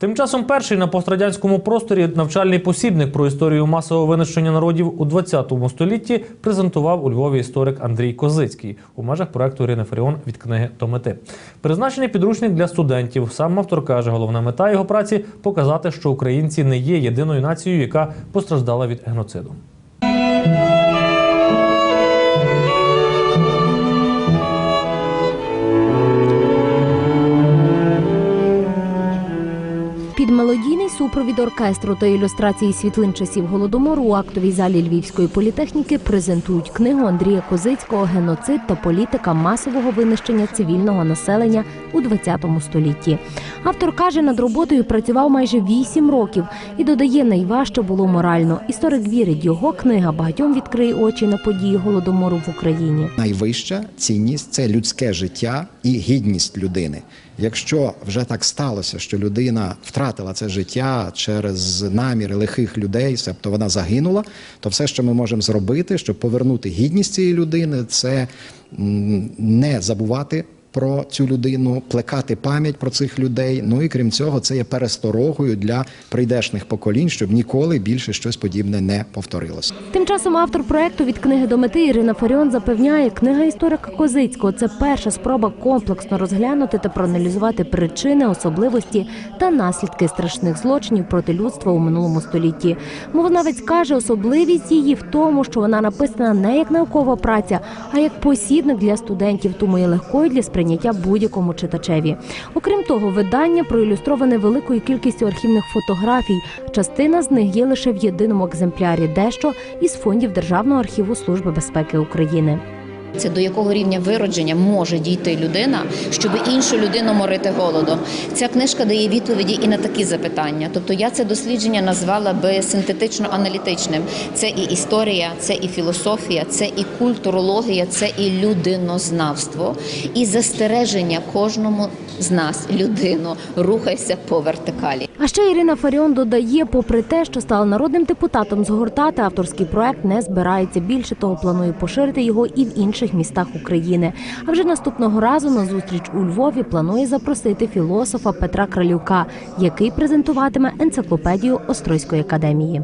Тим часом перший на пострадянському просторі навчальний посібник про історію масового винищення народів у 20 столітті презентував у Львові історик Андрій Козицький у межах проекту Ірини Фаріон від книги до мети. Призначений підручник для студентів. Сам автор каже, головна мета його праці показати, що українці не є єдиною нацією, яка постраждала від геноциду. Мелодійний супровід оркестру та ілюстрації світлин часів голодомору у актовій залі Львівської політехніки презентують книгу Андрія Козицького Геноцид та політика масового винищення цивільного населення у ХХ столітті. Автор каже, над роботою працював майже вісім років і додає, найважче було морально. Історик вірить, його книга багатьом відкриє очі на події голодомору в Україні. Найвища цінність це людське життя і гідність людини. Якщо вже так сталося, що людина втратила це життя через наміри лихих людей, тобто вона загинула, то все, що ми можемо зробити, щоб повернути гідність цієї людини, це не забувати. Про цю людину плекати пам'ять про цих людей. Ну і крім цього, це є пересторогою для прийдешних поколінь, щоб ніколи більше щось подібне не повторилося. Тим часом автор проекту від книги до мети Ірина Фаріон запевняє, книга історика Козицького це перша спроба комплексно розглянути та проаналізувати причини, особливості та наслідки страшних злочинів проти людства у минулому столітті. Мовознавець каже, особливість її в тому, що вона написана не як наукова праця, а як посібник для студентів, тому є легкою для сприйняття будь-якому читачеві. Окрім того, видання проілюстроване великою кількістю архівних фотографій. Частина з них є лише в єдиному екземплярі, дещо із фондів Державного архіву Служби безпеки України. Це до якого рівня виродження може дійти людина, щоб іншу людину морити голодом. Ця книжка дає відповіді і на такі запитання. Тобто я це дослідження назвала би синтетично-аналітичним. Це і історія, це і філософія, це і культурологія, це і людинознавство, і застереження кожному з нас, людину, рухайся по вертикалі. А ще Ірина Фаріон додає, попри те, що стала народним депутатом, згортати авторський проект не збирається. Більше того, планує поширити його і в інших містах України. А вже наступного разу на зустріч у Львові планує запросити філософа Петра Кралюка, який презентуватиме енциклопедію Острозької академії.